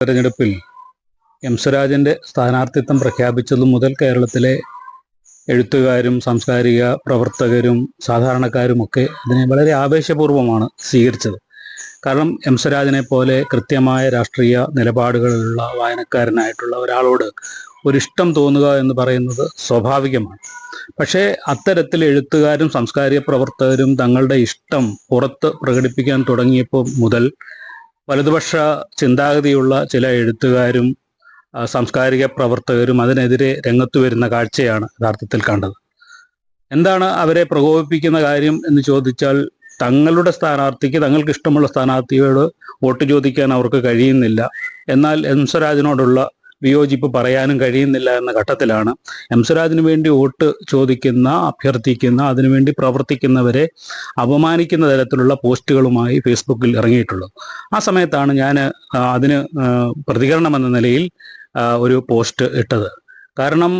തെരഞ്ഞെടുപ്പിൽ എം സുരാജന്റെ സ്ഥാനാർത്ഥിത്വം പ്രഖ്യാപിച്ചതു മുതൽ കേരളത്തിലെ എഴുത്തുകാരും സാംസ്കാരിക പ്രവർത്തകരും സാധാരണക്കാരും ഒക്കെ ഇതിനെ വളരെ ആവേശപൂർവമാണ് സ്വീകരിച്ചത്. കാരണം എം സ്വരാജിനെ പോലെ കൃത്യമായ രാഷ്ട്രീയ നിലപാടുകളുള്ള വായനക്കാരനായിട്ടുള്ള ഒരാളോട് ഒരിഷ്ടം തോന്നുക എന്ന് പറയുന്നത് സ്വാഭാവികമാണ്. പക്ഷേ അത്തരത്തിൽ എഴുത്തുകാരും സാംസ്കാരിക പ്രവർത്തകരും തങ്ങളുടെ ഇഷ്ടം പുറത്ത് പ്രകടിപ്പിക്കാൻ തുടങ്ങിയപ്പോൾ മുതൽ വലതുപക്ഷ ചിന്താഗതിയുള്ള ചില എഴുത്തുകാരും സാംസ്കാരിക പ്രവർത്തകരും അതിനെതിരെ രംഗത്തു വരുന്ന കാഴ്ചയാണ് യഥാർത്ഥത്തിൽ കണ്ടത്. എന്താണ് അവരെ പ്രകോപിപ്പിക്കുന്ന കാര്യം എന്ന് ചോദിച്ചാൽ തങ്ങളുടെ സ്ഥാനാർത്ഥിക്ക് തങ്ങൾക്ക് ഇഷ്ടമുള്ള സ്ഥാനാർത്ഥിയോട് വോട്ട് ചോദിക്കാൻ അവർക്ക് കഴിയുന്നില്ല. എന്നാൽ എം സ്വരാജിനോടുള്ള വിയോജിപ്പ് പറയാനും കഴിയുന്നില്ല എന്ന ഘട്ടത്തിലാണ്. എം സ്വരാജിന് വേണ്ടി വോട്ട് ചോദിക്കുന്ന അഭ്യർത്ഥിക്കുന്ന അതിനുവേണ്ടി പ്രവർത്തിക്കുന്നവരെ അപമാനിക്കുന്ന തരത്തിലുള്ള പോസ്റ്റുകളുമായി ഫേസ്ബുക്കിൽ ഇറങ്ങിയിട്ടുള്ളത്. ആ സമയത്താണ് ഞാൻ അതിന് പ്രതികരണം എന്ന നിലയിൽ ഒരു പോസ്റ്റ് ഇട്ടത്. കാരണം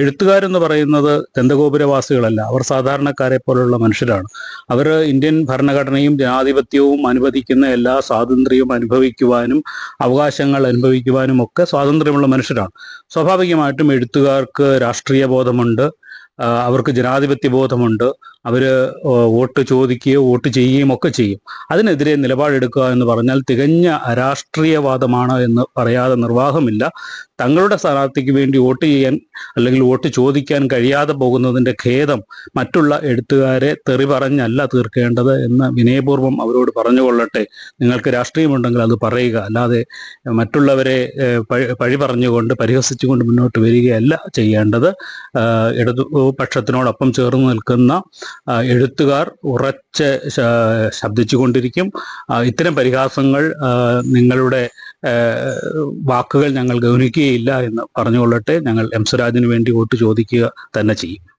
എഴുത്തുകാരെന്ന് പറയുന്നത് ദന്തഗോപുരവാസികളല്ല. അവർ സാധാരണക്കാരെ പോലുള്ള മനുഷ്യരാണ്. അവർ ഇന്ത്യൻ ഭരണഘടനയും ജനാധിപത്യവും അനുവദിക്കുന്ന എല്ലാ സ്വാതന്ത്ര്യവും അനുഭവിക്കുവാനും അവകാശങ്ങൾ അനുഭവിക്കുവാനും ഒക്കെ സ്വാതന്ത്ര്യമുള്ള മനുഷ്യരാണ്. സ്വാഭാവികമായിട്ടും എഴുത്തുകാർക്ക് രാഷ്ട്രീയ ബോധമുണ്ട് അവർക്ക് ജനാധിപത്യ ബോധമുണ്ട് അവർ വോട്ട് ചോദിക്കുകയോ വോട്ട് ചെയ്യുകയും ഒക്കെ ചെയ്യും. അതിനെതിരെ നിലപാടെടുക്കുക എന്ന് പറഞ്ഞാൽ തികഞ്ഞ അരാഷ്ട്രീയവാദമാണ് എന്ന് പറയാതെ നിർവാഹമില്ല. തങ്ങളുടെ സ്ഥാനാർത്ഥിക്ക് വേണ്ടി വോട്ട് ചെയ്യാൻ അല്ലെങ്കിൽ വോട്ട് ചോദിക്കാൻ കഴിയാതെ പോകുന്നതിന്റെ ഖേദം മറ്റുള്ള എഴുത്തുകാരെ തെറി പറഞ്ഞല്ല തീർക്കേണ്ടത് എന്ന് വിനയപൂർവം അവരോട് പറഞ്ഞുകൊള്ളട്ടെ. നിങ്ങൾക്ക് രാഷ്ട്രീയമുണ്ടെങ്കിൽ അത് പറയുക. അല്ലാതെ മറ്റുള്ളവരെ പഴി- പറഞ്ഞുകൊണ്ട് പരിഹസിച്ചുകൊണ്ട് മുന്നോട്ട് വരികയല്ല ചെയ്യേണ്ടത്. ഇടതുപക്ഷത്തിനോടൊപ്പം ചേർന്ന് നിൽക്കുന്ന എഴുത്തുകാർ ഉറച്ച് ശബ്ദിച്ചു ശബ്ദിച്ചുകൊണ്ടിരിക്കും. ഇത്തരം പരിഹാസങ്ങൾ നിങ്ങളുടെ വാക്കുകൾ ഞങ്ങൾ ഗൗനിക്കുകയില്ല എന്ന് പറഞ്ഞുകൊള്ളട്ടെ. ഞങ്ങൾ എം സ്വരാജിന് വേണ്ടി വോട്ട് ചോദിക്കുക തന്നെ ചെയ്യും.